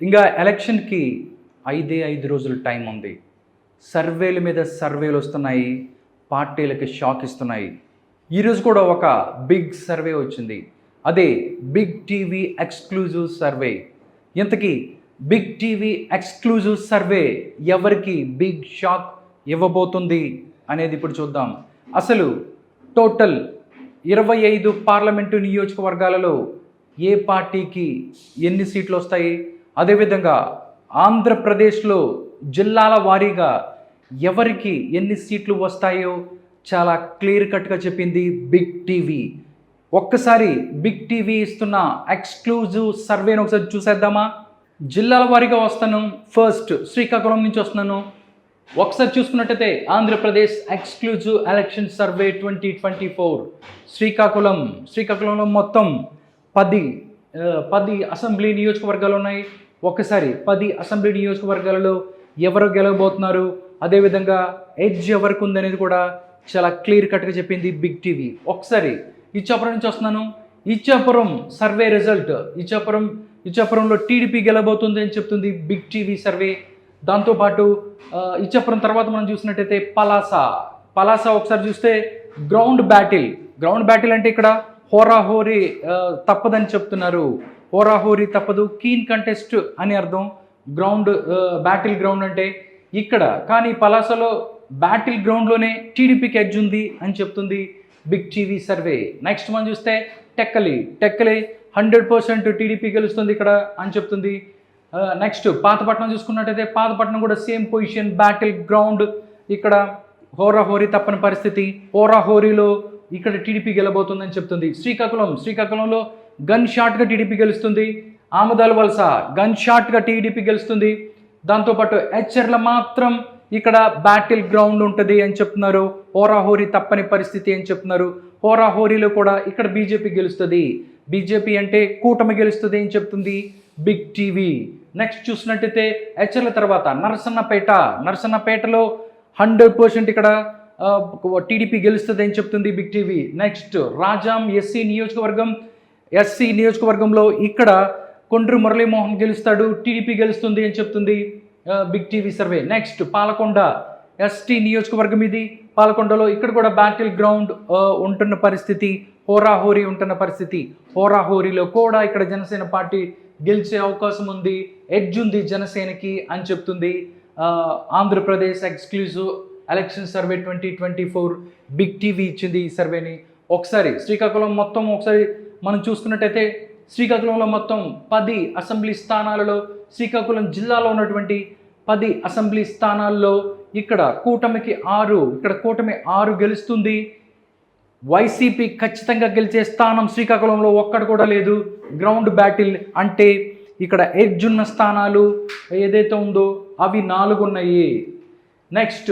ఇంకా ఎలక్షన్కి ఐదే ఐదు రోజులు టైం ఉంది. సర్వేల మీద సర్వేలు వస్తున్నాయి. పార్టీలకి షాక్ ఇస్తున్నాయి. ఈరోజు కూడా ఒక బిగ్ సర్వే వచ్చింది. అదే బిగ్ టీవీ ఎక్స్క్లూజివ్ సర్వే. ఇంతకీ బిగ్ టీవీ ఎక్స్క్లూజివ్ సర్వే ఎవరికి బిగ్ షాక్ ఇవ్వబోతుంది అనేది ఇప్పుడు చూద్దాం. అసలు టోటల్ ఇరవై ఐదు పార్లమెంటు నియోజకవర్గాలలో ఏ పార్టీకి ఎన్ని సీట్లు వస్తాయి? అదేవిధంగా ఆంధ్రప్రదేశ్లో జిల్లాల వారీగా ఎవరికి ఎన్ని సీట్లు వస్తాయో చాలా క్లియర్ కట్గా చెప్పింది బిగ్ టీవీ. ఒక్కసారి బిగ్ టీవీ ఇస్తున్న ఎక్స్క్లూజివ్ సర్వేను ఒకసారి చూసేద్దామా? జిల్లాల వారీగా వస్తాను. ఫస్ట్ శ్రీకాకుళం నుంచి వస్తున్నాను. ఒకసారి చూసుకున్నట్టయితే Andhra Pradesh exclusive election survey twenty twenty four. Srikakulam. శ్రీకాకుళంలో మొత్తం పది పది అసెంబ్లీ నియోజకవర్గాలు ఉన్నాయి. ఒక్కసారి పది అసెంబ్లీ నియోజకవర్గాలలో ఎవరు గెలవబోతున్నారు? అదేవిధంగా ఎడ్జ్ ఎవరికి ఉందనేది కూడా చాలా క్లియర్ కట్గా చెప్పింది బిగ్ టీవీ. ఒకసారి ఇచ్చాపురం నుంచి వస్తున్నాను. Ichchapuram survey result. ఇచ్చాపురం ఇచ్చాపురంలో టీడీపీ గెలబోతుంది అని చెప్తుంది బిగ్ టీవీ సర్వే. దాంతోపాటు ఇచ్చాపురం తర్వాత మనం చూసినట్టయితే పలాస. పలాస ఒకసారి చూస్తే గ్రౌండ్ బ్యాటిల్. గ్రౌండ్ బ్యాటిల్ అంటే ఇక్కడ హోరాహోరీ హోరీ తప్పదని చెప్తున్నారు. హోరాహోరీ తప్పదు కీన్ కంటెస్ట్ అని అర్థం. గ్రౌండ్ బ్యాటిల్ గ్రౌండ్ అంటే ఇక్కడ. కానీ పలాసలో బ్యాటిల్ గ్రౌండ్లోనే టీడీపీకి ఎడ్జ్ ఉంది అని చెప్తుంది బిగ్ టీవీ సర్వే. నెక్స్ట్ మనం చూస్తే Tekkali. Tekkali hundred percent TDP గెలుస్తుంది ఇక్కడ అని చెప్తుంది. నెక్స్ట్ పాతపట్నం చూసుకున్నట్టయితే పాతపట్నం కూడా సేమ్ పొజిషన్ బ్యాటిల్ గ్రౌండ్ ఇక్కడ. హోరాహోరీ తప్పని పరిస్థితి. హోరాహోరీలో ఇక్కడ టీడీపీ గెలబోతుందని చెప్తుంది. శ్రీకాకుళం. శ్రీకాకుళంలో గన్ షాట్గా టీడీపీ గెలుస్తుంది. ఆమదాల వలస గన్ షాట్గా టీడీపీ గెలుస్తుంది. దాంతోపాటు హెచ్ఆర్ల మాత్రం ఇక్కడ బ్యాటిల్ గ్రౌండ్ ఉంటుంది అని చెప్తున్నారు. హోరాహోరీ తప్పని పరిస్థితి అని చెప్తున్నారు. హోరాహోరీలో కూడా ఇక్కడ బీజేపీ గెలుస్తుంది. బీజేపీ అంటే కూటమి గెలుస్తుంది అని చెప్తుంది బిగ్ టీవీ. నెక్స్ట్ చూసినట్టయితే హెచ్ఎల్ తర్వాత నరసన్నపేట. నరసన్నపేటలో హండ్రెడ్ పర్సెంట్ ఇక్కడ టీడీపీ గెలుస్తుంది అని చెప్తుంది big TV. Next Rajam SC నియోజకవర్గం ఎస్సీ నియోజకవర్గంలో ఇక్కడ కొండ్రు మురళీమోహన్ గెలుస్తాడు టీడీపీ గెలుస్తుంది అని చెప్తుంది big TV survey. Next Palakonda. ST నియోజకవర్గం ఇది. పాలకొండలో ఇక్కడ కూడా బ్యాటిల్ గ్రౌండ్ ఉంటున్న పరిస్థితి హోరాహోరీ ఉంటున్న పరిస్థితి. హోరాహోరీలో కూడా ఇక్కడ జనసేన పార్టీ గెలిచే అవకాశం ఉంది ఎడ్జ్ ఉంది జనసేనకి అని చెప్తుంది. Andhra Pradesh exclusive election survey twenty twenty four big TV ఇచ్చింది ఈ సర్వేని ఒకసారి శ్రీకాకుళం మొత్తం ఒకసారి మనం చూసుకున్నట్టయితే శ్రీకాకుళంలో మొత్తం పది అసెంబ్లీ స్థానాలలో శ్రీకాకుళం జిల్లాలో ఉన్నటువంటి పది అసెంబ్లీ స్థానాల్లో ఇక్కడ కూటమికి ఆరు ఇక్కడ కూటమి ఆరు గెలుస్తుంది. వైసీపీ ఖచ్చితంగా గెలిచే స్థానం శ్రీకాకుళంలో ఒక్కడు కూడా లేదు. గ్రౌండ్ బ్యాటిల్ అంటే ఇక్కడ ఎడ్జ్ ఉన్న స్థానాలు ఏదైతే ఉందో అవి నాలుగు ఉన్నాయి. నెక్స్ట్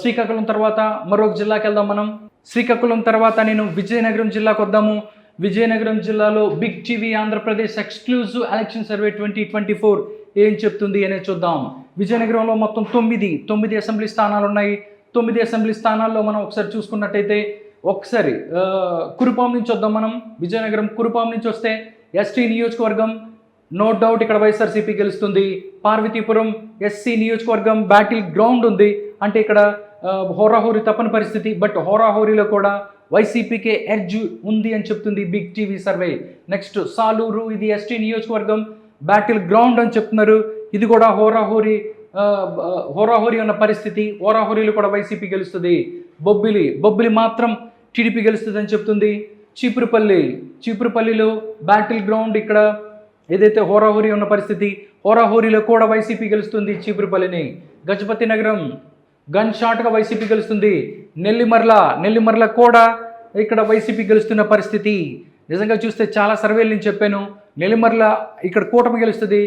శ్రీకాకుళం తర్వాత మరొక జిల్లాకి వెళ్దాం మనం. శ్రీకాకుళం తర్వాత నేను విజయనగరం జిల్లాకు వద్దాము. విజయనగరం జిల్లాలో big TV Andhra Pradesh exclusive election survey twenty twenty four ఏం చెప్తుంది అనే చూద్దాం. విజయనగరంలో మొత్తం తొమ్మిది తొమ్మిది అసెంబ్లీ స్థానాలు ఉన్నాయి తొమ్మిది అసెంబ్లీ స్థానాల్లో మనం ఒకసారి చూసుకున్నట్టయితే ఒకసారి కురుపాం నుంచి వద్దాం మనం. విజయనగరం కురుపాం నుంచి వస్తే ఎస్టీ నియోజకవర్గం నో డౌట్ ఇక్కడ వైఎస్ఆర్సీపీ గెలుస్తుంది. పార్వతీపురం ఎస్సీ నియోజకవర్గం బ్యాటిల్ గ్రౌండ్ ఉంది. అంటే ఇక్కడ హోరాహోరీ తప్పని పరిస్థితి. బట్ హోరాహోరీలో కూడా వైసీపీకే ఎడ్జ్ ఉంది అని చెప్తుంది big TV survey. Next Saluru ఇది ఎస్టీ నియోజకవర్గం బ్యాటిల్ గ్రౌండ్ అని చెప్తున్నారు. ఇది కూడా హోరాహోరీ హోరాహోరీ ఉన్న పరిస్థితి. హోరాహోరీలో కూడా వైసీపీ గెలుస్తుంది. బొబ్బిలి బొబ్బిలి మాత్రం టీడీపీ గెలుస్తుంది అని చెప్తుంది. చీపురుపల్లి చీపురుపల్లిలో బ్యాటిల్ గ్రౌండ్ ఇక్కడ ఏదైతే హోరాహోరీ ఉన్న పరిస్థితి హోరాహోరీలో కూడా వైసీపీ గెలుస్తుంది చీపురుపల్లిని. గజపతి నగరం గన్ షాట్గా వైసీపీ గెలుస్తుంది. నెల్లిమర్ల నెల్లిమర్ల కూడా ఇక్కడ వైసీపీ గెలుస్తున్న పరిస్థితి. నిజంగా చూస్తే చాలా సర్వేలు నేను చెప్పాను. నెల్లిమర్ల ఇక్కడ కూటమి గెలుస్తుంది.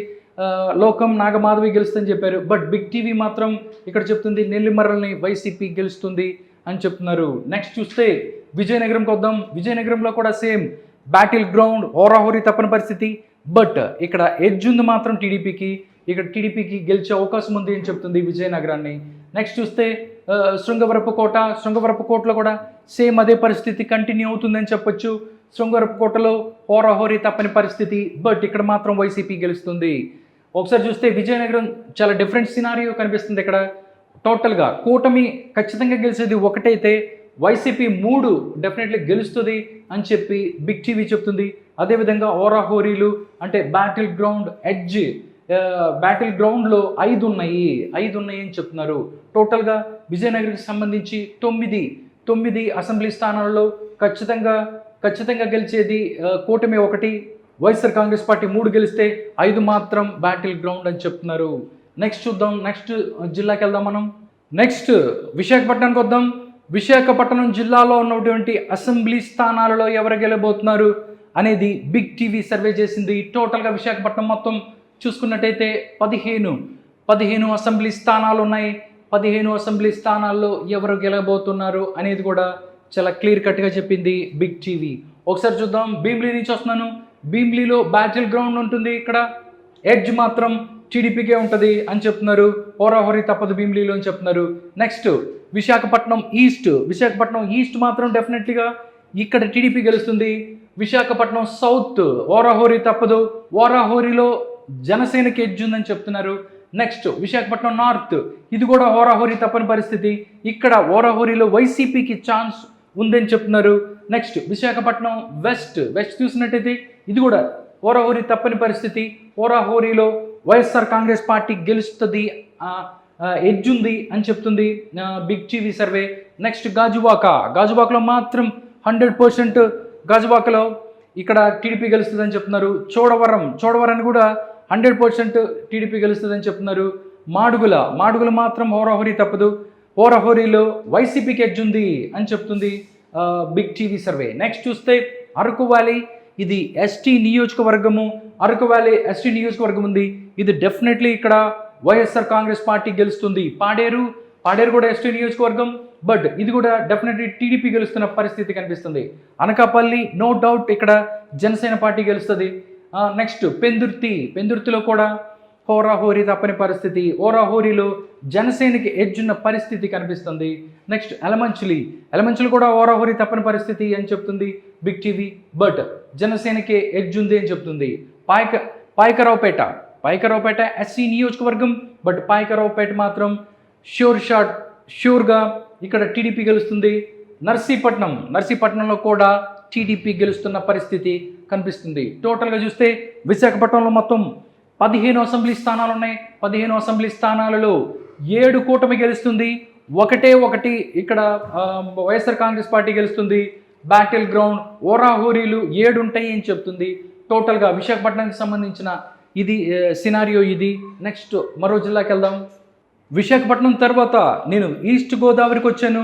లోకం నాగమాధవి గెలుస్తుందని చెప్పారు. బట్ బిగ్ టీవీ మాత్రం ఇక్కడ చెప్తుంది నెల్లిమర్రల్ని వైసీపీ గెలుస్తుంది అని చెప్తున్నారు. నెక్స్ట్ చూస్తే విజయనగరంకి వద్దాం. విజయనగరంలో కూడా సేమ్ బ్యాటిల్ గ్రౌండ్ హోరాహోరీ తప్పని పరిస్థితి. బట్ ఇక్కడ ఎడ్జ్ ఉంది మాత్రం టీడీపీకి ఇక్కడ టీడీపీకి గెలిచే అవకాశం ఉంది అని చెప్తుంది విజయనగరాన్ని. నెక్స్ట్ చూస్తే శృంగవరపు కోట శృంగవరపు కోటలో కూడా సేమ్ అదే పరిస్థితి కంటిన్యూ అవుతుందని చెప్పొచ్చు. శృంగవరపు కోటలో హోరాహోరీ తప్పని పరిస్థితి బట్ ఇక్కడ మాత్రం వైసీపీ గెలుస్తుంది. ఒకసారి చూస్తే విజయనగరం చాలా డిఫరెంట్ సినారియో కనిపిస్తుంది ఇక్కడ. టోటల్గా కూటమి ఖచ్చితంగా గెలిచేది ఒకటైతే వైసీపీ మూడు డెఫినెట్లీ గెలుస్తుంది అని చెప్పి బిగ్ టీవీ చెప్తుంది. అదేవిధంగా ఓరాహోరీలు అంటే బ్యాటిల్ గ్రౌండ్ ఎడ్జ్ బ్యాటిల్ గ్రౌండ్లో ఐదు ఉన్నాయి ఐదు ఉన్నాయి అని చెప్తున్నారు. టోటల్గా విజయనగరంకి సంబంధించి తొమ్మిది తొమ్మిది అసెంబ్లీ స్థానాల్లో ఖచ్చితంగా ఖచ్చితంగా గెలిచేది కూటమి ఒకటి. వైఎస్ఆర్ కాంగ్రెస్ పార్టీ మూడు గెలిస్తే ఐదు మాత్రం బ్యాటిల్ గ్రౌండ్ అని చెప్తున్నారు. నెక్స్ట్ చూద్దాం నెక్స్ట్ జిల్లాకి వెళ్దాం మనం. నెక్స్ట్ విశాఖపట్నానికి వద్దాం. విశాఖపట్నం జిల్లాలో ఉన్నటువంటి అసెంబ్లీ స్థానాలలో ఎవరు గెలబోతున్నారు అనేది బిగ్ టీవీ సర్వే చేసింది. టోటల్గా విశాఖపట్నం మొత్తం చూసుకున్నట్టయితే పదిహేను పదిహేను అసెంబ్లీ స్థానాలు ఉన్నాయి పదిహేను అసెంబ్లీ స్థానాల్లో ఎవరు గెలబోతున్నారు అనేది కూడా చాలా క్లియర్ కట్గా చెప్పింది బిగ్ టీవీ. ఒకసారి చూద్దాం భీమ్లీ నుంచి వస్తున్నాను. భీమ్లీలో బ్యాటిల్ గ్రౌండ్ ఉంటుంది ఇక్కడ. ఎడ్జ్ మాత్రం టీడీపీకే ఉంటుంది అని చెప్తున్నారు. హోరాహోరీ తప్పదు భీమ్లీలో అని చెప్తున్నారు. Next Visakhapatnam east. Visakhapatnam east మాత్రం డెఫినెట్లీగా ఇక్కడ టీడీపీ గెలుస్తుంది. విశాఖపట్నం సౌత్ ఓరాహోరీ తప్పదు. ఓరాహోరీలో జనసేనకి ఎడ్జ్ ఉందని చెప్తున్నారు. నెక్స్ట్ విశాఖపట్నం నార్త్ ఇది కూడా హోరాహోరీ తప్పని పరిస్థితి. ఇక్కడ ఓరాహోరీలో వైసీపీకి ఛాన్స్ ఉందని చెప్తున్నారు. నెక్స్ట్ విశాఖపట్నం వెస్ట్ వెస్ట్ చూసినట్టయితే ఇది కూడా ఓరాహోరీ తప్పని పరిస్థితి. ఓరాహోరీలో వైఎస్ఆర్ కాంగ్రెస్ పార్టీ గెలుస్తుంది ఆ, ఎడ్జ్ ఉంది అని చెప్తుంది big TV survey next Gajuwaka. గాజువాకలో మాత్రం హండ్రెడ్ పర్సెంట్ గాజువాకలో ఇక్కడ టీడీపీ గెలుస్తుందని చెప్తున్నారు. చోడవరం. చోడవరాన్ని కూడా హండ్రెడ్ పర్సెంట్ టీడీపీ గెలుస్తుందని చెప్తున్నారు. మాడుగుల మాడుగుల మాత్రం హోరాహోరీ తప్పదు. హోరాహోరీలో వైసీపీకి ఎడ్జ్ ఉంది అని చెప్తుంది బిగ్ టీవీ సర్వే నెక్స్ట్ చూస్తే అరకు వ్యాలీ ఇది ఎస్టీ నియోజకవర్గము. అరకు వ్యాలీ ఎస్టీ నియోజకవర్గం ఉంది. ఇది డెఫినెట్లీ ఇక్కడ వైఎస్ఆర్ కాంగ్రెస్ పార్టీ గెలుస్తుంది. పాడేరు పాడేరు కూడా ఎస్టీ నియోజకవర్గం బట్ ఇది కూడా డెఫినెట్లీ టీడీపీ గెలుస్తున్న పరిస్థితి కనిపిస్తుంది. అనకాపల్లి నో డౌట్ ఇక్కడ జనసేన పార్టీ గెలుస్తుంది. నెక్స్ట్ పెందుర్తి. పెందుర్తిలో కూడా హోరాహోరీ తప్పని పరిస్థితి. ఓరాహోరీలో జనసేనకి ఎడ్జున్న పరిస్థితి కనిపిస్తుంది. నెక్స్ట్ ఎలమంచులి. ఎలమంచులు కూడా ఓరాహోరీ తప్పని పరిస్థితి అని చెప్తుంది బిగ్ టీవీ బట్ జనసేనకి ఎడ్జ్ ఉంది అని చెప్తుంది. పాయక పాయకరావుపేట. పాయకరావుపేట ఎస్సీ నియోజకవర్గం. బట్ పాయకరావుపేట మాత్రం ష్యూర్ షాట్ ష్యూర్గా ఇక్కడ టీడీపీ గెలుస్తుంది. నర్సీపట్నం. నర్సీపట్నంలో కూడా టీడీపీ గెలుస్తున్న పరిస్థితి కనిపిస్తుంది. టోటల్గా చూస్తే విశాఖపట్నంలో మొత్తం పదిహేను అసెంబ్లీ స్థానాలు ఉన్నాయి. పదిహేను అసెంబ్లీ స్థానాలలో ఏడు కూటమి గెలుస్తుంది. ఒకటే ఒకటి ఇక్కడ వైఎస్ఆర్ కాంగ్రెస్ పార్టీ గెలుస్తుంది. బ్యాటిల్ గ్రౌండ్ ఓరాహోరీలు ఏడు ఉంటాయి అని చెప్తుంది. టోటల్గా విశాఖపట్నానికి సంబంధించిన ఇది సినారియో ఇది. నెక్స్ట్ మరో జిల్లాకి వెళ్దాం. విశాఖపట్నం తర్వాత నేను ఈస్ట్ గోదావరికి వచ్చాను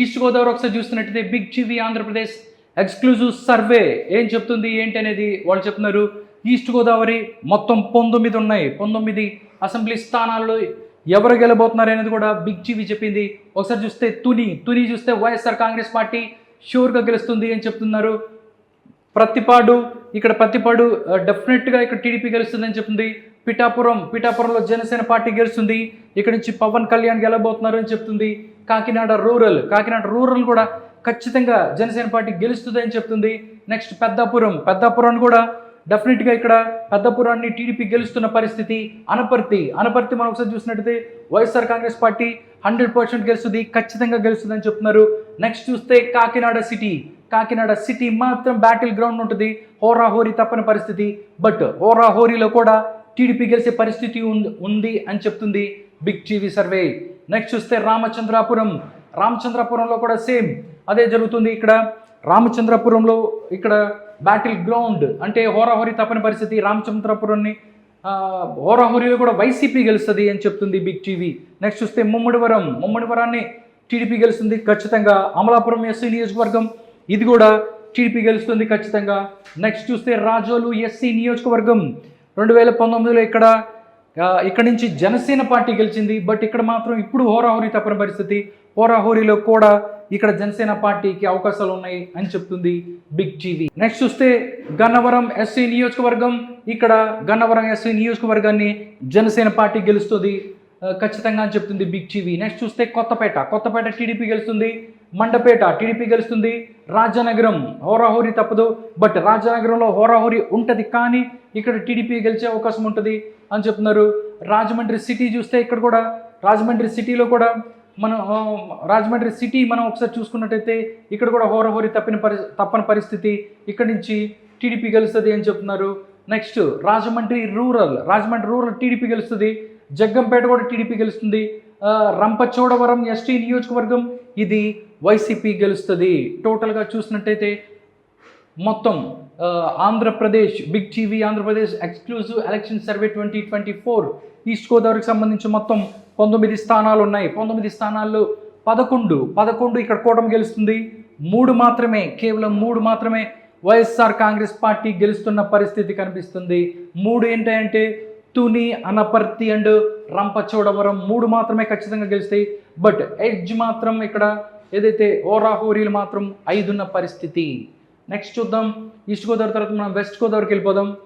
ఈస్ట్ గోదావరి ఒకసారి చూస్తున్నట్టయితే big TV Andhra Pradesh exclusive survey ఏం చెప్తుంది ఏంటి అనేది వాళ్ళు చెప్తున్నారు. ఈస్ట్ గోదావరి మొత్తం పంతొమ్మిది ఉన్నాయి. పంతొమ్మిది అసెంబ్లీ స్థానాల్లో ఎవరు గెలబోతున్నారు అనేది కూడా బిగ్ టీవీ చెప్పింది. ఒకసారి చూస్తే తుని తుని చూస్తే వైఎస్ఆర్ కాంగ్రెస్ పార్టీ షూర్గా గెలుస్తుంది అని చెప్తున్నారు. ప్రతిపాడు ఇక్కడ ప్రతిపాడు డెఫినెట్గా ఇక్కడ టీడీపీ గెలుస్తుందని చెప్తుంది. పిఠాపురం పిఠాపురంలో జనసేన పార్టీ గెలుస్తుంది. ఇక్కడ నుంచి పవన్ కళ్యాణ్ గెలబోతున్నారు అని చెప్తుంది. కాకినాడ రూరల్ కాకినాడ రూరల్ కూడా ఖచ్చితంగా జనసేన పార్టీ గెలుస్తుందని చెప్తుంది. నెక్స్ట్ పెద్దాపురం. పెద్దాపురం కూడా డెఫినెట్గా ఇక్కడ పెద్దపురాన్ని టీడీపీ గెలుస్తున్న పరిస్థితి అనపర్తి. అనపర్తి మనం ఒకసారి చూసినట్టయితే YSR Congress party hundred percent గెలుస్తుంది ఖచ్చితంగా గెలుస్తుందని చెప్తున్నారు. నెక్స్ట్ చూస్తే కాకినాడ సిటీ కాకినాడ సిటీ మాత్రం బ్యాటిల్ గ్రౌండ్ ఉంటుంది. హోరాహోరీ తప్పని పరిస్థితి. బట్ హోరాహోరీలో కూడా టీడీపీ గెలిచే పరిస్థితి ఉంది అని చెప్తుంది బిగ్ టీవీ సర్వే నెక్స్ట్ చూస్తే రామచంద్రాపురం. రామచంద్రాపురంలో కూడా సేమ్ అదే జరుగుతుంది ఇక్కడ. రామచంద్రపురంలో ఇక్కడ బ్యాటిల్ గ్రౌండ్ అంటే హోరాహోరీ తప్పని పరిస్థితి. రామచంద్రపురాన్ని ఆ, హోరాహోరీలో కూడా వైసీపీ గెలుస్తుంది అని చెప్తుంది బిగ్ టీవీ నెక్స్ట్ చూస్తే ముమ్మడివరం. ముమ్మడివరాన్ని టీడీపీ గెలుస్తుంది ఖచ్చితంగా. అమలాపురం ఎస్సీ నియోజకవర్గం ఇది కూడా టీడీపీ గెలుస్తుంది ఖచ్చితంగా. నెక్స్ట్ చూస్తే రాజోలు ఎస్సీ నియోజకవర్గం. రెండు వేల పంతొమ్మిదిలో ఇక్కడ ఇక్కడ నుంచి జనసేన పార్టీ గెలిచింది బట్ ఇక్కడ మాత్రం ఇప్పుడు హోరాహోరీ తప్పని పరిస్థితి. హోరాహోరీలో కూడా ఇక్కడ జనసేన పార్టీకి అవకాశాలు ఉన్నాయి అని చెప్తుంది బిగ్ టీవీ. నెక్స్ట్ చూస్తే గన్నవరం ఎస్సీ నియోజకవర్గం. ఇక్కడ గన్నవరం ఎస్సీ నియోజకవర్గాన్ని జనసేన పార్టీ గెలుస్తుంది ఖచ్చితంగా అని చెప్తుంది బిగ్ టీవీ. నెక్స్ట్ చూస్తే కొత్తపేట. కొత్తపేట టీడీపీ గెలుస్తుంది మండపేట టీడీపీ గెలుస్తుంది. రాజానగరం హోరాహోరీ తప్పదు బట్ రాజానగరంలో హోరాహోరీ ఉంటుంది కానీ ఇక్కడ టీడీపీ గెలిచే అవకాశం ఉంటుంది. అని చెప్తున్నారు. రాజమండ్రి సిటీ చూస్తే ఇక్కడ కూడా రాజమండ్రి సిటీలో కూడా మనం రాజమండ్రి సిటీ మనం ఒకసారి చూసుకున్నట్టయితే ఇక్కడ కూడా హోరహోరి తప్పిన పరి తప్పని పరిస్థితి. ఇక్కడ నుంచి టీడీపీ గెలుస్తుంది అని చెప్తున్నారు. Next Rajahmundry rural Rajahmundry rural TDP గెలుస్తుంది. జగ్గంపేట కూడా టీడీపీ గెలుస్తుంది. రంపచోడవరం ఎస్టీ నియోజకవర్గం ఇది వైసీపీ గెలుస్తుంది. టోటల్గా చూసినట్టయితే మొత్తం Andhra Pradesh big TV Andhra Pradesh exclusive election survey twenty twenty four east గోదావరికి సంబంధించి మొత్తం పంతొమ్మిది స్థానాలు ఉన్నాయి. పంతొమ్మిది స్థానాల్లో పదకొండు పదకొండు ఇక్కడ కూటమి గెలుస్తుంది. మూడు మాత్రమే కేవలం మూడు మాత్రమే వైఎస్ఆర్ కాంగ్రెస్ పార్టీ గెలుస్తున్న పరిస్థితి కనిపిస్తుంది. మూడు ఏంటంటే తుని అనపర్తి అండ్ రంపచోడవరం మూడు మాత్రమే ఖచ్చితంగా గెలుస్తాయి. బట్ ఎడ్జ్ మాత్రం ఇక్కడ ఏదైతే ఓరాహోరీలు మాత్రం ఐదున్న పరిస్థితి. నెక్స్ట్ చూద్దాం. ఈస్ట్ గోదావరి తర్వాత మనం వెస్ట్ గోదావరికి వెళ్ళిపోదాం.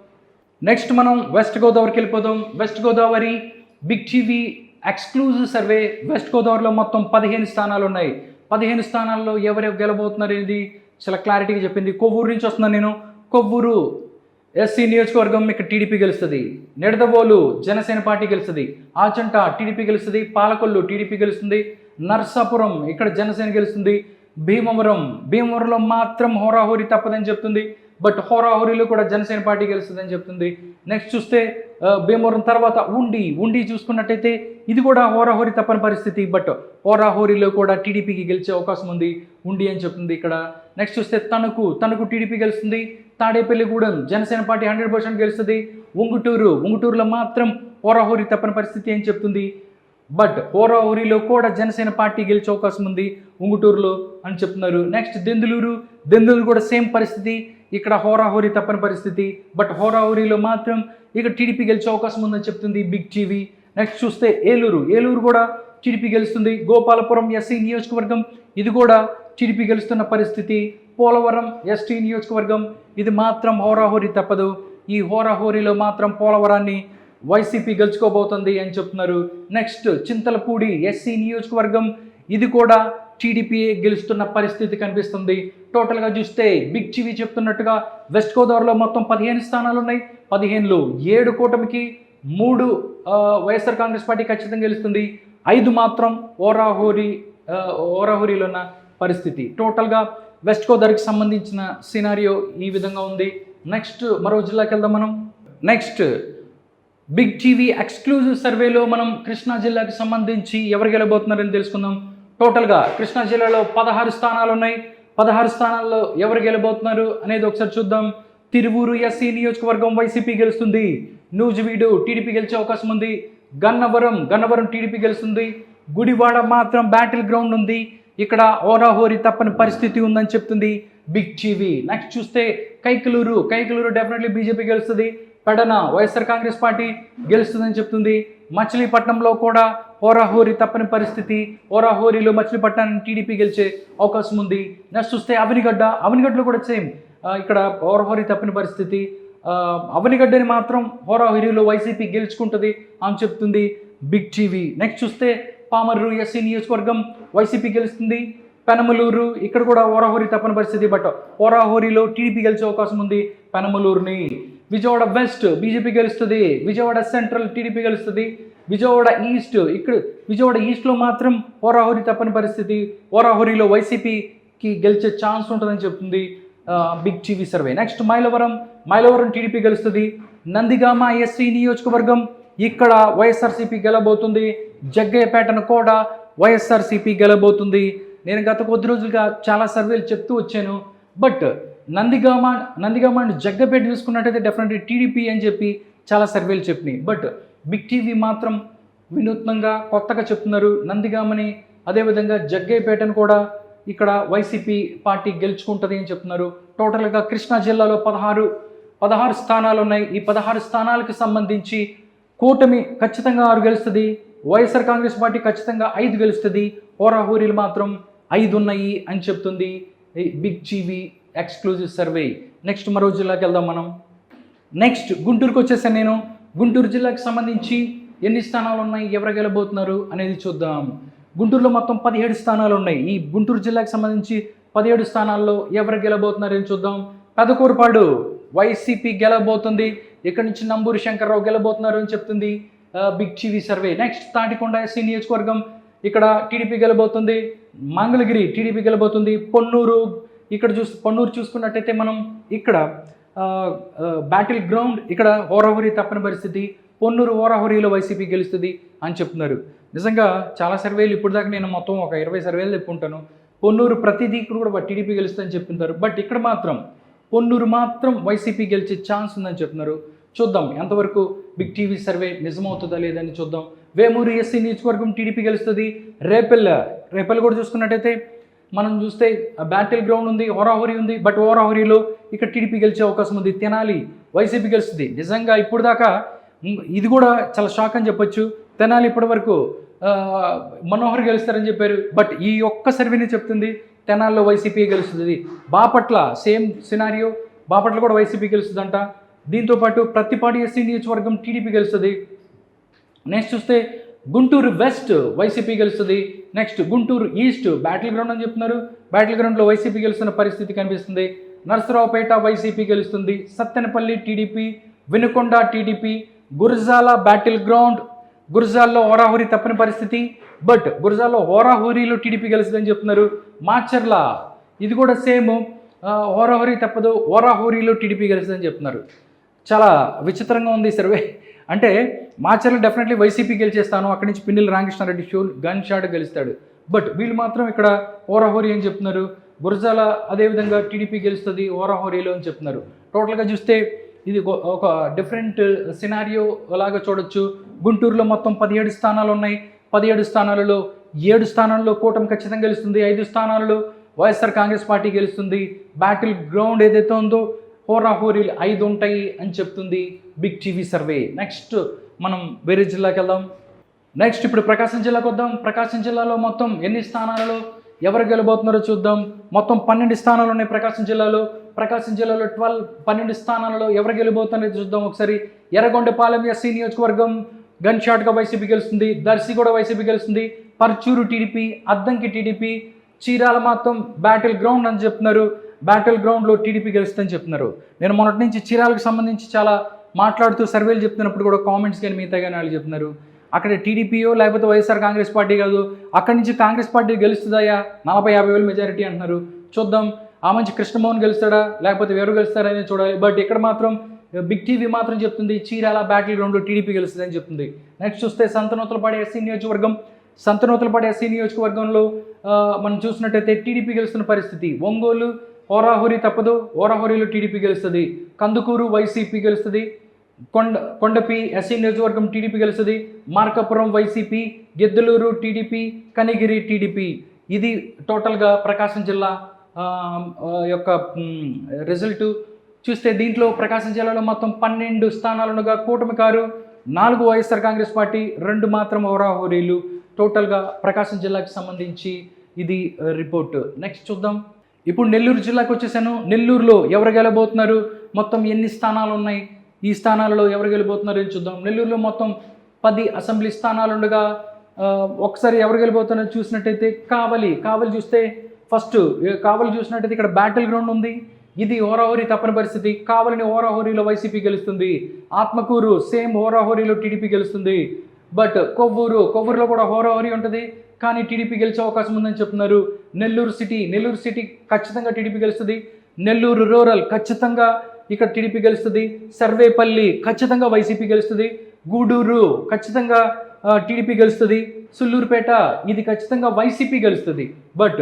నెక్స్ట్ మనం వెస్ట్ గోదావరికి వెళ్ళిపోదాం. West Godavari big TV exclusive survey west గోదావరిలో మొత్తం పదిహేను స్థానాలు ఉన్నాయి. పదిహేను స్థానాల్లో ఎవరెవరు గెలబోతున్నారు అనేది చాలా క్లారిటీగా చెప్పింది. కొవ్వూరు నుంచి వస్తున్నాను నేను. కొవ్వూరు ఎస్సీ నియోజకవర్గం ఇక్కడ టీడీపీ గెలుస్తుంది. నిడదవోలు జనసేన పార్టీ గెలుస్తుంది. ఆచంట టీడీపీ గెలుస్తుంది. పాలకొల్లు టీడీపీ గెలుస్తుంది. నర్సాపురం ఇక్కడ జనసేన గెలుస్తుంది. భీమవరం. భీమవరంలో మాత్రం హోరాహోరీ తప్పదని చెప్తుంది. బట్ హోరాహోరీలో కూడా జనసేన పార్టీ గెలుస్తుందని చెప్తుంది. నెక్స్ట్ చూస్తే భీమవరం తర్వాత ఉండి ఉండి చూసుకున్నట్టయితే ఇది కూడా హోరాహోరీ తప్పని పరిస్థితి. బట్ హోరాహోరీలో కూడా టీడీపీకి గెలిచే అవకాశం ఉంది. ఉండి అని చెప్తుంది ఇక్కడ. నెక్స్ట్ చూస్తే తణుకు. తణుకు టీడీపీ గెలుస్తుంది. Tadepalligudem Janasena party hundred percent గెలుస్తుంది. ఉంగుటూరు. ఉంగుటూరులో మాత్రం హోరాహోరీ తప్పని పరిస్థితి అని చెప్తుంది. బట్ హోరాహోరీలో కూడా జనసేన పార్టీ గెలిచే అవకాశం ఉంది. ఉంగుటూరులో అని చెప్తున్నారు. నెక్స్ట్ దెందులూరు. దెందులూరు కూడా సేమ్ పరిస్థితి. ఇక్కడ హోరాహోరీ తప్పని పరిస్థితి. బట్ హోరాహోరీలో మాత్రం ఇక్కడ టీడీపీ గెలిచే అవకాశం ఉందని చెప్తుంది బిగ్ టీవీ నెక్స్ట్ చూస్తే ఏలూరు. ఏలూరు కూడా టీడీపీ గెలుస్తుంది. గోపాలపురం ఎస్సీ నియోజకవర్గం. ఇది కూడా టీడీపీ గెలుస్తున్న పరిస్థితి. పోలవరం ఎస్టీ నియోజకవర్గం. ఇది మాత్రం హోరాహోరీ తప్పదు. ఈ హోరాహోరీలో మాత్రం పోలవరాన్ని వైసీపీ గెలుచుకోబోతుంది అని చెప్తున్నారు. నెక్స్ట్ చింతలపూడి ఎస్సీ నియోజకవర్గం. ఇది కూడా టీడీపీ గెలుస్తున్న పరిస్థితి కనిపిస్తుంది. టోటల్గా చూస్తే బిగ్ టీవీ చెప్తున్నట్టుగా వెస్ట్ గోదావరిలో మొత్తం పదిహేను స్థానాలు ఉన్నాయి పదిహేనులో ఏడు కూటమికి మూడు వైఎస్ఆర్ కాంగ్రెస్ పార్టీ ఖచ్చితంగా గెలుస్తుంది. ఐదు మాత్రం ఓరాహోరి ఓరాహోరీలో ఉన్న పరిస్థితి. టోటల్గా వెస్ట్ గోదావరికి సంబంధించిన సినారియో ఈ విధంగా ఉంది. నెక్స్ట్ మరో జిల్లాకి వెళ్దాం మనం. నెక్స్ట్ బిగ్ టీవీ ఎక్స్క్లూజివ్ సర్వేలో మనం కృష్ణా జిల్లాకి సంబంధించి ఎవరు గెలబోతున్నారని తెలుసుకుందాం. టోటల్గా కృష్ణా జిల్లాలో పదహారు స్థానాలు ఉన్నాయి పదహారు స్థానాల్లో ఎవరు గెలబోతున్నారు అనేది ఒకసారి చూద్దాం. తిరువూరు ఎస్సీ నియోజకవర్గం వైసీపీ గెలుస్తుంది. నూజివీడు టీడీపీ గెలిచే అవకాశం ఉంది. గన్నవరం గన్నవరం టీడీపీ గెలుస్తుంది. గుడివాడ మాత్రం బ్యాటిల్ గ్రౌండ్ ఉంది. ఇక్కడ ఓరాహోరి తప్పని పరిస్థితి ఉందని చెప్తుంది బిగ్ టీవీ. నెక్స్ట్ చూస్తే కైకలూరు కైకలూరు డెఫినెట్లీ బీజేపీ గెలుస్తుంది. పెడన వైఎస్ఆర్ కాంగ్రెస్ పార్టీ గెలుస్తుందని చెప్తుంది. మచిలీపట్నంలో కూడా హోరాహోరీ తప్పని పరిస్థితి. హోరాహోరీలో మచిలీపట్నాన్ని టీడీపీ గెలిచే అవకాశం ఉంది. నెక్స్ట్ చూస్తే అవనిగడ్డ. అవనిగడ్డలో కూడా సేమ్. ఇక్కడ హోరాహోరీ తప్పని పరిస్థితి. అవనిగడ్డని మాత్రం హోరాహోరీలో వైసీపీ గెలుచుకుంటుంది అని చెప్తుంది బిగ్ టీవీ. నెక్స్ట్ చూస్తే పామర్రు ఎస్సీ నియోజకవర్గం వైసీపీ గెలుస్తుంది. పెనమలూరు ఇక్కడ కూడా ఓరాహోరీ తప్పని పరిస్థితి బట్ ఓరాహోరీలో టీడీపీ గెలిచే అవకాశం ఉంది పెనమలూరుని. విజయవాడ వెస్ట్ బీజేపీ గెలుస్తుంది విజయవాడ సెంట్రల్ టీడీపీ గెలుస్తుంది విజయవాడ ఈస్ట్ ఇక్కడ విజయవాడ ఈస్ట్లో మాత్రం ఓరాహోరీ తప్పని పరిస్థితి ఓరాహోరీలో వైసీపీకి గెలిచే ఛాన్స్ ఉంటుందని చెప్తుంది big TV survey next Mylavaram Mylavaram TDP గెలుస్తుంది నందిగామ ఎస్సీ నియోజకవర్గం ఇక్కడ వైఎస్ఆర్సీపీ గెలబోతుంది జగ్గయ్యపేటను కూడా వైఎస్ఆర్సీపీ గెలబోతుంది. నేను గత కొద్ది రోజులుగా చాలా సర్వేలు చెప్తూ వచ్చాను బట్ నందిగామ నందిగామ అండ్ జగ్గపేట చూసుకున్నట్టయితే డెఫినెట్లీ టీడీపీ అని చెప్పి చాలా సర్వేలు చెప్పినాయి. బట్ బిగ్ టీవీ మాత్రం వినూత్నంగా కొత్తగా చెప్తున్నారు. నందిగామని అదేవిధంగా జగ్గయ్యపేటను కూడా ఇక్కడ వైసీపీ పార్టీ గెలుచుకుంటుంది అని చెప్తున్నారు. టోటల్గా కృష్ణా జిల్లాలో పదహారు పదహారు స్థానాలు ఉన్నాయి. ఈ పదహారు స్థానాలకు సంబంధించి కూటమి ఖచ్చితంగా ఆరు గెలుస్తుంది. వైఎస్ఆర్ కాంగ్రెస్ పార్టీ ఖచ్చితంగా ఐదు గెలుస్తుంది. హోరాహోరీలు మాత్రం ఐదు ఉన్నాయి అని చెప్తుంది big TV exclusive survey. Next మరో జిల్లాకి వెళ్దాం మనం. నెక్స్ట్ గుంటూరుకు వచ్చేసాను నేను. గుంటూరు జిల్లాకు సంబంధించి ఎన్ని స్థానాలు ఉన్నాయి ఎవరు గెలబోతున్నారు అనేది చూద్దాం. గుంటూరులో మొత్తం పదిహేడు స్థానాలు ఉన్నాయి. ఈ గుంటూరు జిల్లాకు సంబంధించి పదిహేడు స్థానాల్లో ఎవరు గెలబోతున్నారు అని చూద్దాం. పెదకూరుపాడు వైసీపీ గెలబోతుంది. ఇక్కడ నుంచి నంబూరి శంకర్రావు గెలబోతున్నారు అని చెప్తుంది big TV survey. Next Tadikonda SC నియోజకవర్గం. ఇక్కడ టీడీపీ గెలబోతుంది. మంగళగిరి టీడీపీ గెలబోతుంది. పొన్నూరు ఇక్కడ చూసి పొన్నూరు చూసుకున్నట్టయితే మనం ఇక్కడ బ్యాటిల్ గ్రౌండ్ ఇక్కడ ఓరహోరీ తప్పని పరిస్థితి పొన్నూరు ఓరహోరీలో వైసీపీ గెలుస్తుంది అని చెప్తున్నారు. నిజంగా చాలా సర్వేలు ఇప్పుడు దాకా నేను మొత్తం ఒక ఇరవై సర్వేలు చెప్పుకుంటాను. పొన్నూరు ప్రతిదీ కూడా టీడీపీ గెలుస్తుందని చెప్తున్నారు బట్ ఇక్కడ మాత్రం పొన్నూరు మాత్రం వైసీపీ గెలిచే ఛాన్స్ ఉందని చెప్తున్నారు. చూద్దాం ఎంతవరకు బిగ్ టీవీ సర్వే నిజమవుతుందా లేదని చూద్దాం. వేమూరు ఎస్సీ నియోజకవర్గం టీడీపీ గెలుస్తుంది. రేపెల్ రేపెల్ కూడా చూసుకున్నట్టయితే మనం చూస్తే బ్యాటిల్ గ్రౌండ్ ఉంది హోరాహోరీ ఉంది బట్ హోరాహోరీలో ఇక్కడ టీడీపీ గెలిచే అవకాశం ఉంది తెనాలి వైసీపీ గెలుస్తుంది. నిజంగా ఇప్పుడు దాకా ఇది కూడా చాలా షాక్ అని చెప్పొచ్చు. తెనాలి ఇప్పటి వరకు మనోహర్ గెలుస్తారని చెప్పారు. బట్ ఈ ఒక్క సర్వేనే చెప్తుంది తెనాల్లో వైసీపీ గెలుస్తుంది. బాపట్ల సేమ్ సినారియో బాపట్ల కూడా వైసీపీ గెలుస్తుందంట. దీంతోపాటు ప్రతిపాటి ఎస్సీ నియోజకవర్గం టీడీపీ గెలుస్తుంది. నెక్స్ట్ చూస్తే గుంటూరు వెస్ట్ వైసీపీ గెలుస్తుంది. Next Guntur east battle ground అని చెప్తున్నారు. బ్యాటిల్ గ్రౌండ్లో వైసీపీ గెలుస్తున్న పరిస్థితి కనిపిస్తుంది. నరసరావుపేట వైసీపీ గెలుస్తుంది. Sattenapalli TDP Vinukonda TDP Gurazala battle ground. గురజాల్లో హోరాహోరీ తప్పని పరిస్థితి. బట్ గురజాల్లో హోరాహోరీలో టీడీపీ గెలుస్తుందని చెప్తున్నారు మాచర్ల. ఇది కూడా సేమ్. హోరాహోరీ తప్పదు. హోరాహోరీలో టీడీపీ గెలుస్తుందని చెప్తున్నారు. చాలా విచిత్రంగా ఉంది సర్వే. అంటే మాచర్ల డెఫినెట్లీ వైసీపీ గెలిచేస్తాను. అక్కడి నుంచి Pinnelli Ramakrishna Reddy show gun shot గెలుస్తాడు. బట్ వీళ్ళు మాత్రం ఇక్కడ ఓరాహోరీ అని చెప్తున్నారు. గురజాల అదేవిధంగా టీడీపీ గెలుస్తుంది ఓరాహోరీలో అని చెప్తున్నారు. టోటల్గా చూస్తే ఇది ఒక- ఒక డిఫరెంట్ సినారియో లాగా చూడొచ్చు. గుంటూరులో మొత్తం పదిహేడు స్థానాలు ఉన్నాయి. పదిహేడు స్థానాలలో ఏడు స్థానాల్లో కూటమి ఖచ్చితంగా గెలుస్తుంది. ఐదు స్థానాలలో వైఎస్ఆర్ కాంగ్రెస్ పార్టీ గెలుస్తుంది. బ్యాటిల్ గ్రౌండ్ ఏదైతే ఉందో హోరాహోరీలు ఐదు ఉంటాయి అని చెప్తుంది బిగ్ టీవీ సర్వే నెక్స్ట్ మనం వేరే జిల్లాకి వెళ్దాం. నెక్స్ట్ ఇప్పుడు ప్రకాశం జిల్లాకు వద్దాం. ప్రకాశం జిల్లాలో మొత్తం ఎన్ని స్థానాలలో ఎవరు గెలబోతున్నారో చూద్దాం. మొత్తం పన్నెండు స్థానాలు ఉన్నాయి ప్రకాశం జిల్లాలో. ప్రకాశం జిల్లాలో ట్వెల్వ్ పన్నెండు స్థానాలలో ఎవరు గెలబోతున్నారో చూద్దాం ఒకసారి. ఎర్రగొండపాలెం ఎస్సీ నియోజకవర్గం గన్ షాట్గా వైసీపీ గెలుస్తుంది. దర్శి కూడా వైసీపీ గెలుస్తుంది. పర్చూరు టీడీపీ అద్దంకి టీడీపీ చీరాల మాత్రం బ్యాటిల్ గ్రౌండ్ అని చెప్తున్నారు. బ్యాటిల్ గ్రౌండ్లో టీడీపీ గెలుస్తుందని చెప్తున్నారు. నేను మొన్నటి నుంచి చీరాలకు సంబంధించి చాలా మాట్లాడుతూ సర్వేలు చెప్తున్నప్పుడు కూడా కామెంట్స్ కానీ మిగతా కానీ వాళ్ళు చెప్తున్నారు. అక్కడ టీడీపీయో లేకపోతే వైఎస్ఆర్ కాంగ్రెస్ పార్టీ కాదు అక్కడి నుంచి కాంగ్రెస్ పార్టీ గెలుస్తుందాయా నలభై యాభై వేలు మెజారిటీ అంటున్నారు. చూద్దాం ఆ మంచి కృష్ణమోహన్ గెలుస్తాడా లేకపోతే ఎవరు గెలుస్తారని చూడాలి. బట్ ఇక్కడ మాత్రం బిగ్ టీవీ మాత్రం చెప్తుంది చీరాల బ్యాటిల్ గ్రౌండ్లో టీడీపీ గెలుస్తుందని చెప్తుంది. నెక్స్ట్ చూస్తే సంతనూతలపాడి ఎస్సీ నియోజకవర్గం. సంతనూతలపాడి ఎస్సీ నియోజకవర్గంలో మనం చూసినట్టయితే టీడీపీ గెలుస్తున్న పరిస్థితి. ఒంగోలు ఓరాహోరీ తప్పదు. ఓరాహోరీలో టీడీపీ గెలుస్తుంది. కందుకూరు వైసీపీ గెలుస్తుంది. కొండ కొండపి ఎస్సీ నియోజకవర్గం టీడీపీ గెలుస్తుంది. Markapuram YCP Giddalur TDP Kanigiri TDP. ఇది టోటల్గా ప్రకాశం జిల్లా యొక్క రిజల్ట్. చూస్తే దీంట్లో ప్రకాశం జిల్లాలో మొత్తం పన్నెండు స్థానాలుగా కూటమి కారు నాలుగు వైఎస్ఆర్ కాంగ్రెస్ పార్టీ రెండు మాత్రం ఓరాహోరీలు. టోటల్గా ప్రకాశం జిల్లాకి సంబంధించి ఇది రిపోర్ట్. నెక్స్ట్ చూద్దాం. ఇప్పుడు నెల్లూరు జిల్లాకు వచ్చేసాను. నెల్లూరులో ఎవరు గెలబోతున్నారు? మొత్తం ఎన్ని స్థానాలు ఉన్నాయి? ఈ స్థానాలలో ఎవరు గెలిపోతున్నారు అని చూద్దాం. నెల్లూరులో మొత్తం పది అసెంబ్లీ స్థానాలు ఉండగా ఒకసారి ఎవరు గెలిపోతున్నారో చూసినట్టయితే కావలి. కావలి చూస్తే ఫస్ట్ కావలి చూసినట్టయితే ఇక్కడ బ్యాటిల్ గ్రౌండ్ ఉంది. ఇది ఓరాహోరీ తప్పని పరిస్థితి. కావలిని ఓరాహోరీలో వైసీపీ గెలుస్తుంది. ఆత్మకూరు సేమ్ ఓరాహోరీలో టీడీపీ గెలుస్తుంది. బట్ కొవ్వూరు కొవ్వూరులో కూడా హోరాహోరీ ఉంటుంది. కానీ టీడీపీ గెలిచే అవకాశం ఉందని చెప్తున్నారు. నెల్లూరు సిటీ నెల్లూరు సిటీ ఖచ్చితంగా టీడీపీ గెలుస్తుంది. నెల్లూరు రూరల్ ఖచ్చితంగా ఇక్కడ టీడీపీ గెలుస్తుంది. సర్వేపల్లి ఖచ్చితంగా వైసీపీ గెలుస్తుంది. గూడూరు ఖచ్చితంగా టీడీపీ గెలుస్తుంది. సుల్లూరుపేట ఇది ఖచ్చితంగా వైసీపీ గెలుస్తుంది. బట్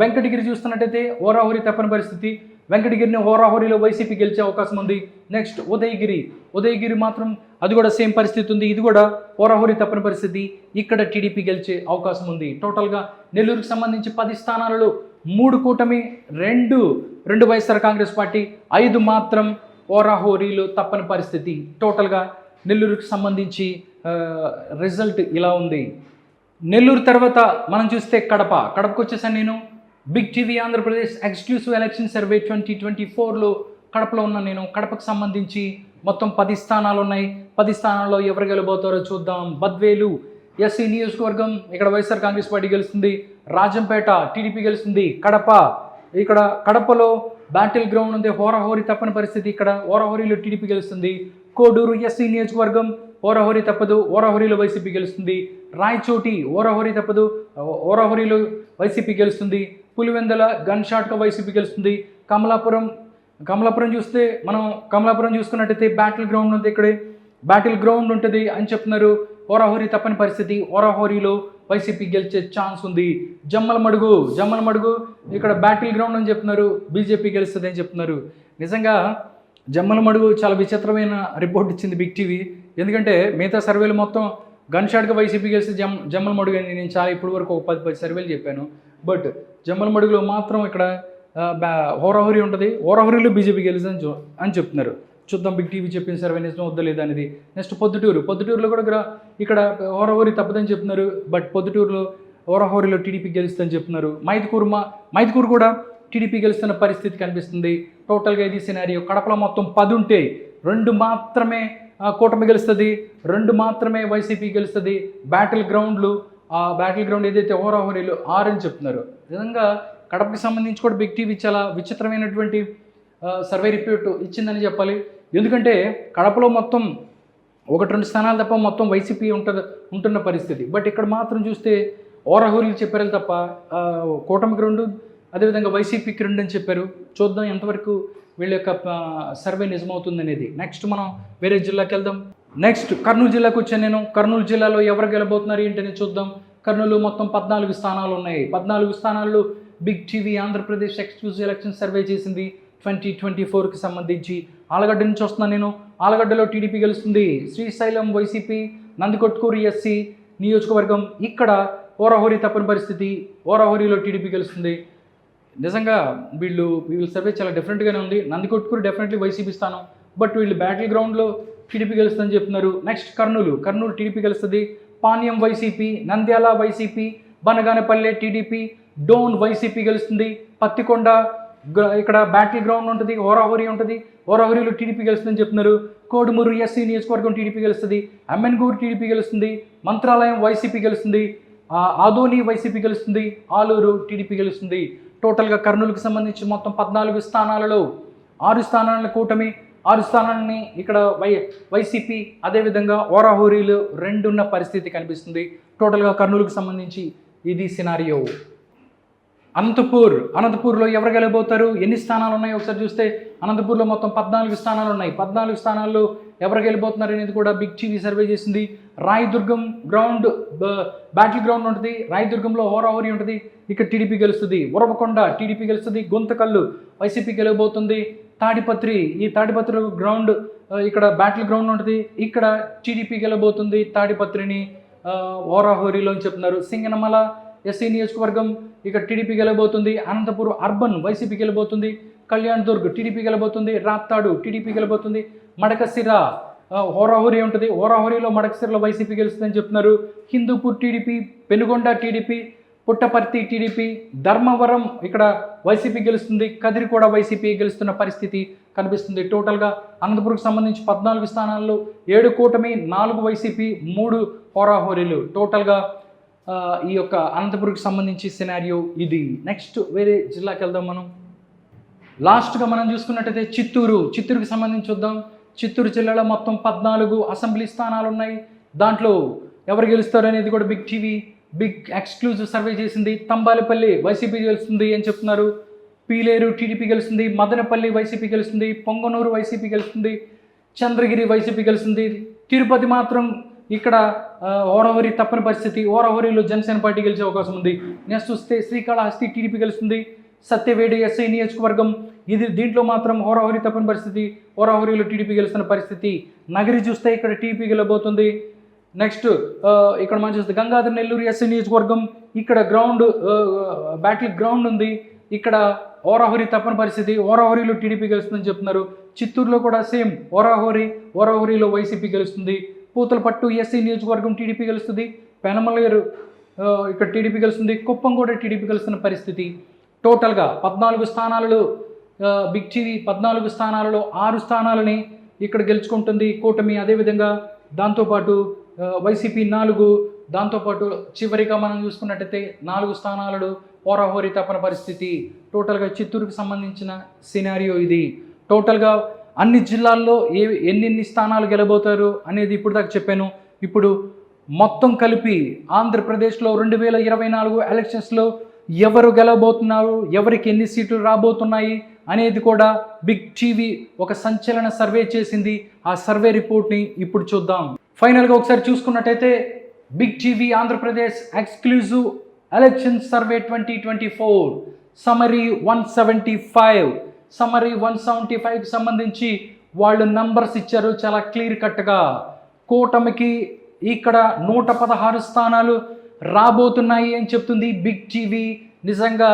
వెంకటగిరి చూస్తున్నట్టయితే ఓరాహోరి తప్పని పరిస్థితి. వెంకటగిరిని ఓరాహోరీలో వైసీపీ గెలిచే అవకాశం ఉంది. నెక్స్ట్ ఉదయగిరి. ఉదయగిరి మాత్రం అది కూడా సేమ్ పరిస్థితి ఉంది. ఇది కూడా ఓరాహోరీ తప్పని పరిస్థితి. ఇక్కడ టీడీపీ గెలిచే అవకాశం ఉంది. టోటల్గా నెల్లూరుకు సంబంధించి పది స్థానాలలో మూడు కూటమి రెండు రెండు వైఎస్ఆర్ కాంగ్రెస్ పార్టీ ఐదు మాత్రం ఓరాహోరీలు తప్పని పరిస్థితి. టోటల్గా నెల్లూరుకు సంబంధించి రిజల్ట్ ఇలా ఉంది. నెల్లూరు తర్వాత మనం చూస్తే కడప. కడపకు వచ్చేసాను నేను. Big TV Andhra Pradesh executive election survey twenty twenty ఫోర్లో కడపలో ఉన్న నేను. కడపకు సంబంధించి మొత్తం పది స్థానాలు ఉన్నాయి పది స్థానాల్లో ఎవరు గెలబోతారో చూద్దాం. బద్వేలు ఎస్సీ నియోజకవర్గం ఇక్కడ వైఎస్ఆర్ కాంగ్రెస్ పార్టీ గెలుస్తుంది. రాజంపేట టీడీపీ గెలుస్తుంది. కడప ఇక్కడ కడపలో బ్యాటిల్ గ్రౌండ్ ఉంది. హోరహోరి తప్పని పరిస్థితి ఇక్కడ. ఓరహోరిలో టీడీపీ గెలుస్తుంది. కోడూరు ఎస్సీ నియోజకవర్గం ఓరహోరి తప్పదు. ఓరహోరిలో వైసీపీ గెలుస్తుంది. రాయచోటి ఓరహోరి తప్పదు. ఓరహోరిలో వైసీపీ గెలుస్తుంది. పులివెందల గన్ షాట్గా వైసీపీ గెలుస్తుంది. కమలాపురం కమలాపురం చూస్తే మనం కమలాపురం చూసుకున్నట్టయితే బ్యాటిల్ గ్రౌండ్ ఉంది ఇక్కడే. బ్యాటిల్ గ్రౌండ్ ఉంటుంది అని చెప్తున్నారు. ఓరాహోరీ తప్పని పరిస్థితి. ఓరాహోరీలో వైసీపీ గెలిచే ఛాన్స్ ఉంది. జమ్మల మడుగు జమ్మల మడుగు ఇక్కడ బ్యాటిల్ గ్రౌండ్ అని చెప్తున్నారు. బీజేపీ గెలుస్తుంది అని చెప్తున్నారు. నిజంగా జమ్మల మడుగు చాలా విచిత్రమైన రిపోర్ట్ ఇచ్చింది బిగ్ టీవీ ఎందుకంటే మిగతా సర్వేలు మొత్తం గన్ షాట్గా వైసీపీ గెలిస్తే జమ్ జమ్మల మడుగు అని నేను చాలా ఇప్పటి వరకు ఒక పది పది సర్వేలు చెప్పాను. బట్ జమ్మల మడుగులో మాత్రం ఇక్కడ హోరాహోరీ ఉంటుంది. హోరాహోరీలో బీజేపీ గెలుస్తుంది అని చూ- అని చెప్తున్నారు. చూద్దాం బిగ్ టీవీ చెప్పిన సర్వే నిజం వద్దా అనేది. నెక్స్ట్ పొద్దుటూరు. పొద్దుటూరులో కూడా ఇక్కడ హోరాహోరీ తప్పదని చెప్తున్నారు. బట్ పొద్దుటూరులో హోరాహోరీలో టీడీపీ గెలుస్తుందని చెప్తున్నారు. మైదుకూరు మా మైదుకూరు కూడా టీడీపీ గెలుస్తున్న పరిస్థితి కనిపిస్తుంది. టోటల్గా ఇది సినారియో. కడపలో మొత్తం పది ఉంటే రెండు మాత్రమే కూటమి గెలుస్తుంది. రెండు మాత్రమే వైసీపీ గెలుస్తుంది. బ్యాటిల్ గ్రౌండ్లు ఆ బ్యాటిల్ గ్రౌండ్ ఏదైతే హోరాహోరీలు ఆరు అని చెప్తున్నారు. నిజంగా కడపకి సంబంధించి కూడా బిగ్ టీవీ చాలా విచిత్రమైనటువంటి సర్వే రిపోర్ట్ ఇచ్చిందని చెప్పాలి. ఎందుకంటే కడపలో మొత్తం ఒకటి రెండు స్థానాలు తప్ప మొత్తం వైసీపీ ఉంటుంది ఉంటున్న పరిస్థితి. బట్ ఇక్కడ మాత్రం చూస్తే ఓరహోరీలు చెప్పారు తప్ప కూటమికి రెండు అదేవిధంగా వైసీపీకి రెండు అని చెప్పారు. చూద్దాం ఎంతవరకు వీళ్ళ యొక్క సర్వే నిజమవుతుంది అనేది నెక్స్ట్ మనం వేరే జిల్లాకి వెళ్దాం. నెక్స్ట్ కర్నూలు జిల్లాకు వచ్చాను నేను. కర్నూలు జిల్లాలో ఎవరు గెలబోతున్నారు ఏంటని చూద్దాం. కర్నూలు మొత్తం పద్నాలుగు స్థానాలు ఉన్నాయి. పద్నాలుగు స్థానాల్లో big TV Andhra Pradesh exclusive election survey చేసింది. ట్వంటీ ట్వంటీ ఫోర్కి సంబంధించి ఆలగడ్డ నుంచి వస్తున్నాను నేను. ఆలగడ్డలో టీడీపీ గెలుస్తుంది. శ్రీశైలం వైసీపీ నందికొట్కూరు ఎస్సీ నియోజకవర్గం ఇక్కడ ఓరహోరీ తప్పని పరిస్థితి. ఓరహోరీలో టీడీపీ గెలుస్తుంది. నిజంగా వీళ్ళు వీళ్ళ సర్వే చాలా డిఫరెంట్గానే ఉంది. నందికొట్కూరు డెఫినెట్లీ వైసీపీ స్థానం. బట్ వీళ్ళు బ్యాటిల్ గ్రౌండ్లో టీడీపీ గెలుస్తుందని చెప్తున్నారు. నెక్స్ట్ కర్నూలు. కర్నూలు టీడీపీ గెలుస్తుంది. Panyam YCP Nandyal YCP Banaganapalle TDP Dhone YCP గెలుస్తుంది. పత్తికొండ గ- ఇక్కడ బ్యాటిల్ గ్రౌండ్ ఉంటుంది ఓరాహోరీ ఉంటుంది. ఓరాహోరీలో టీడీపీ గెలుస్తుందని చెప్తున్నారు. కోడుమూరు ఎస్సీ నియోజకవర్గం టీడీపీ గెలుస్తుంది. అమ్మెన్గూరు టీడీపీ గెలుస్తుంది. మంత్రాలయం వైసీపీ గెలుస్తుంది. ఆదోని వైసీపీ గెలుస్తుంది. ఆలూరు టీడీపీ గెలుస్తుంది. టోటల్గా కర్నూలుకు సంబంధించి మొత్తం పద్నాలుగు స్థానాలలో ఆరు స్థానాలను కూటమి ఆరు స్థానాలని ఇక్కడ వై వైసీపీ అదేవిధంగా ఓరాహోరీలు రెండున్న పరిస్థితి కనిపిస్తుంది. టోటల్గా కర్నూలుకు సంబంధించి ఇది సినారియో. అనంతపూర్ అనంతపూర్లో ఎవరు గెలబోతారు ఎన్ని స్థానాలు ఉన్నాయి ఒకసారి చూస్తే అనంతపూర్లో మొత్తం పద్నాలుగు స్థానాలు ఉన్నాయి. పద్నాలుగు స్థానాల్లో ఎవరు గెలిపోతున్నారు అనేది కూడా బిగ్ టీవీ సర్వే చేసింది. రాయదుర్గం గ్రౌండ్ బ్యాటిల్ గ్రౌండ్ ఉంటుంది. రాయదుర్గంలో హోరాహోరీ ఉంటుంది. ఇక్కడ టీడీపీ గెలుస్తుంది. ఉరవకొండ టీడీపీ గెలుస్తుంది. గుంతకల్లు వైసీపీ గెలవబోతుంది. తాడిపత్రి ఈ తాడిపత్రి గ్రౌండ్ ఇక్కడ బ్యాటిల్ గ్రౌండ్ ఉంటుంది. ఇక్కడ టీడీపీ గెలబోతుంది తాడిపత్రిని ఆ, ఓరాహోరీలో అని చెప్తున్నారు. సింగనమల ఎస్సీ నియోజకవర్గం ఇక్కడ టీడీపీ గెలబోతుంది అనంతపురం అర్బన్ వైసీపీ గెలబోతుంది కళ్యాణ్ దుర్గ్ టీడీపీ గెలబోతుంది రాప్తాడు టీడీపీ గెలబోతుంది మడకసిర హోరాహోరీ ఉంటుంది. హోరాహోరీలో మడకసిరలో వైసీపీ గెలుస్తుందని చెప్తున్నారు. Hindupur TDP Penukonda TDP Puttaparthi TDP Dharmavaram ఇక్కడ వైసీపీ గెలుస్తుంది కదిరి కూడా వైసీపీ గెలుస్తున్న పరిస్థితి కనిపిస్తుంది. టోటల్గా అనంతపురంకి సంబంధించి పద్నాలుగు స్థానాల్లో ఏడు కూటమి నాలుగు వైసీపీ మూడు హోరాహోరీలు. టోటల్గా ఈ యొక్క అనంతపురంకి సంబంధించి సినారియో ఇది. నెక్స్ట్ వేరే జిల్లాకి వెళ్దాం మనం. లాస్ట్గా మనం చూసుకున్నట్టయితే చిత్తూరు. చిత్తూరుకి సంబంధించి చూద్దాం. చిత్తూరు జిల్లాలో మొత్తం పద్నాలుగు అసెంబ్లీ స్థానాలు ఉన్నాయి. దాంట్లో ఎవరు గెలుస్తారు అనేది కూడా big TV big exclusive survey చేసింది. తంబాలపల్లి వైసీపీ గెలుస్తుంది అని చెప్తున్నారు. పీలేరు టీడీపీ గెలుస్తుంది. మదనపల్లి వైసీపీ గెలుస్తుంది. పొంగనూరు వైసీపీ గెలుస్తుంది. చంద్రగిరి వైసీపీ గెలుస్తుంది. తిరుపతి మాత్రం ఇక్కడ ఓరవరి తప్పని పరిస్థితి ఓరవరిలో జనసేన పార్టీ గెలిచే అవకాశం ఉంది. నెక్స్ట్ చూస్తే శ్రీకాళహస్తి టీడీపీ గెలుస్తుంది. సత్యవేడి ఎస్ఐ నియోజకవర్గం. ఇది దీంట్లో మాత్రం హోరాహోరీ తప్పని పరిస్థితి హోరాహోరీలో టీడీపీ గెలుస్తున్న పరిస్థితి. నగరి చూస్తే ఇక్కడ టీడీపీ గెలబోతుంది నెక్స్ట్ ఇక్కడ మనం చూస్తే గంగాధర నెల్లూరు ఎస్ఐ నియోజకవర్గం. ఇక్కడ గ్రౌండ్ బ్యాటిల్ గ్రౌండ్ ఉంది. ఇక్కడ ఓరాహోరీ తప్పని పరిస్థితి ఓరాహోరీలో టీడీపీ గెలుస్తుందని చెప్తున్నారు. చిత్తూరులో కూడా సేమ్ ఓరాహోరీ ఓరాహోరీలో వైసీపీ గెలుస్తుంది. పూతలపట్టు ఎస్సీ నియోజకవర్గం టీడీపీ గెలుస్తుంది. పెనమలేరు ఇక్కడ టీడీపీ గెలుస్తుంది. కుప్పం కూడా టీడీపీ గెలుస్తున్న పరిస్థితి. టోటల్గా పద్నాలుగు స్థానాలలో ఆ, బిగ్ టీవీ పద్నాలుగు స్థానాలలో ఆరు స్థానాలని ఇక్కడ గెలుచుకుంటుంది కూటమి. అదేవిధంగా దాంతోపాటు వైసీపీ నాలుగు దాంతోపాటు చివరిగా మనం చూసుకున్నట్టయితే నాలుగు స్థానాలలో హోరాహోరీ తప్పని పరిస్థితి. టోటల్గా చిత్తూరుకు సంబంధించిన సినారియో ఇది. టోటల్గా అన్ని జిల్లాల్లో ఏ ఎన్నెన్ని స్థానాలు గెలబోతారు అనేది ఇప్పుడు దాకా చెప్పాను. ఇప్పుడు మొత్తం కలిపి ఆంధ్రప్రదేశ్లో రెండు వేల ఇరవై నాలుగు ఎలక్షన్స్లో ఎవరు గెలబోతున్నారు ఎవరికి ఎన్ని సీట్లు రాబోతున్నాయి అనేది కూడా బిగ్ టీవీ ఒక సంచలన సర్వే చేసింది. ఆ సర్వే రిపోర్ట్ని ఇప్పుడు చూద్దాం. ఫైనల్గా ఒకసారి చూసుకున్నట్టయితే big TV Andhra Pradesh exclusive election survey twenty twenty four summary one seventy five. Summary one seventy ఫైవ్కి సంబంధించి వాళ్ళు నంబర్స్ ఇచ్చారు చాలా క్లియర్ కట్గా కూటమికి ఇక్కడ నూట పదహారు స్థానాలు రాబోతున్నాయి అని చెప్తుంది బిగ్ టీవీ నిజంగా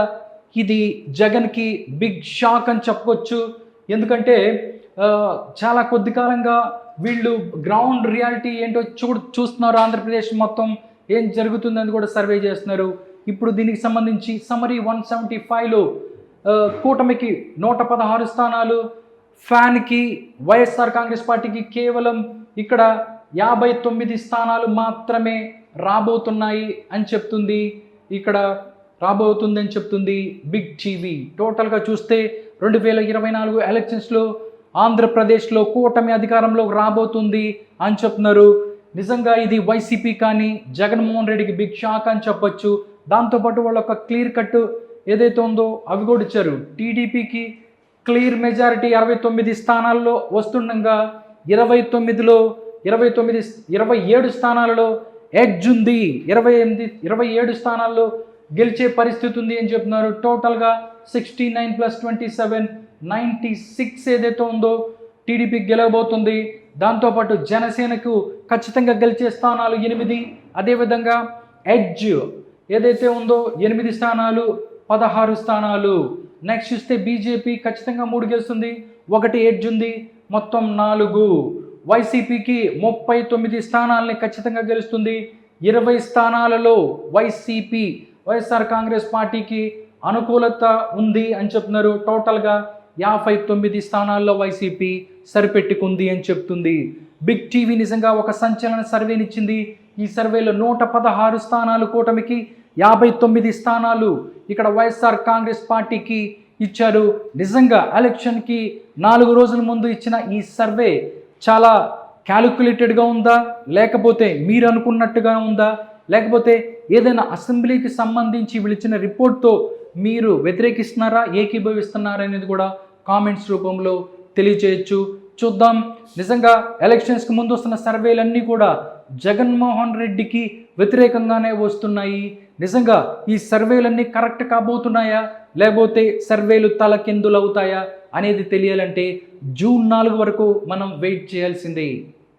ఇది జగన్కి బిగ్ షాక్ అని చెప్పవచ్చు ఎందుకంటే చాలా కొద్ది కాలంగా వీళ్ళు గ్రౌండ్ రియాలిటీ ఏంటో చూ చూస్తున్నారు ఆంధ్రప్రదేశ్ మొత్తం. ఏం జరుగుతుందని కూడా సర్వే చేస్తున్నారు. ఇప్పుడు దీనికి సంబంధించి సమరీ వన్ సెవెంటీ ఫైవ్లో కూటమికి నూట పదహారు స్థానాలు ఫ్యాన్కి వైఎస్ఆర్ కాంగ్రెస్ పార్టీకి కేవలం ఇక్కడ యాభై తొమ్మిది స్థానాలు మాత్రమే రాబోతున్నాయి అని చెప్తుంది. ఇక్కడ రాబోతుందని చెప్తుంది బిగ్ టీవీ. టోటల్గా చూస్తే రెండు వేల ఇరవై నాలుగు ఎలక్షన్స్లో ఆంధ్రప్రదేశ్లో కూటమి అధికారంలో రాబోతుంది అని చెప్తున్నారు. నిజంగా ఇది వైసీపీ కానీ జగన్మోహన్ రెడ్డికి బిగ్ షాక్ అని చెప్పొచ్చు. దాంతోపాటు వాళ్ళ ఒక క్లియర్ కట్ ఏదైతే ఉందో అవి కూడా ఇచ్చారు. టీడీపీకి క్లియర్ మెజారిటీ అరవై తొమ్మిది స్థానాల్లో వస్తుండగా ఇరవై తొమ్మిదిలో ఇరవై తొమ్మిది ఇరవై ఏడు స్థానాలలో ఎడ్జ్ ఉంది. ఇరవై ఎనిమిది ఇరవై ఏడు స్థానాల్లో గెలిచే పరిస్థితి ఉంది అని చెప్తున్నారు. టోటల్గా sixty nine plus twenty seven ninety six ఏదైతే ఉందో టీడీపీకి గెలవబోతుంది. దాంతోపాటు జనసేనకు ఖచ్చితంగా గెలిచే స్థానాలు ఎనిమిది. అదేవిధంగా ఎడ్జ్ ఏదైతే ఉందో ఎనిమిది స్థానాలు పదహారు స్థానాలు. నెక్స్ట్ చూస్తే బీజేపీ ఖచ్చితంగా మూడు గెలుస్తుంది. ఒకటి ఎడ్జ్ ఉంది. మొత్తం నాలుగు. వైసీపీకి ముప్పై తొమ్మిది స్థానాలని ఖచ్చితంగా గెలుస్తుంది. ఇరవై స్థానాలలో వైసీపీ వైఎస్ఆర్ కాంగ్రెస్ పార్టీకి అనుకూలత ఉంది అని చెప్తున్నారు. టోటల్గా యాభై తొమ్మిది స్థానాల్లో వైసీపీ సరిపెట్టుకుంది అని చెప్తుంది. బిగ్ టీవీ నిజంగా ఒక సంచలన సర్వేనిచ్చింది. ఈ సర్వేలో నూట పదహారు స్థానాలు కూటమికి యాభై తొమ్మిది స్థానాలు. ఇక్కడ వైఎస్ఆర్ కాంగ్రెస్ పార్టీకి ఇచ్చారు. నిజంగా ఎలక్షన్కి నాలుగు రోజుల ముందు ఇచ్చిన ఈ సర్వే చాలా క్యాలిక్యులేటెడ్గా ఉందా? లేకపోతే మీరు అనుకున్నట్టుగా ఉందా? లేకపోతే ఏదైనా అసెంబ్లీకి సంబంధించి విడిచిన రిపోర్ట్తో మీరు వ్యతిరేకిస్తున్నారా? ఏకీభవిస్తున్నారా అనేది కూడా కామెంట్స్ రూపంలో తెలియచేయచ్చు. చూద్దాం. నిజంగా ఎలక్షన్స్కి ముందు వస్తున్న సర్వేలన్నీ కూడా జగన్మోహన్ రెడ్డికి వ్యతిరేకంగానే వస్తున్నాయి. నిజంగా ఈ సర్వేలన్నీ కరెక్ట్ కాబోతున్నాయా? లేకపోతే సర్వేలు తలకిందులవుతాయా? అనేది తెలియాలంటే జూన్ నాలుగు వరకు మనం వెయిట్ చేయాల్సిందే.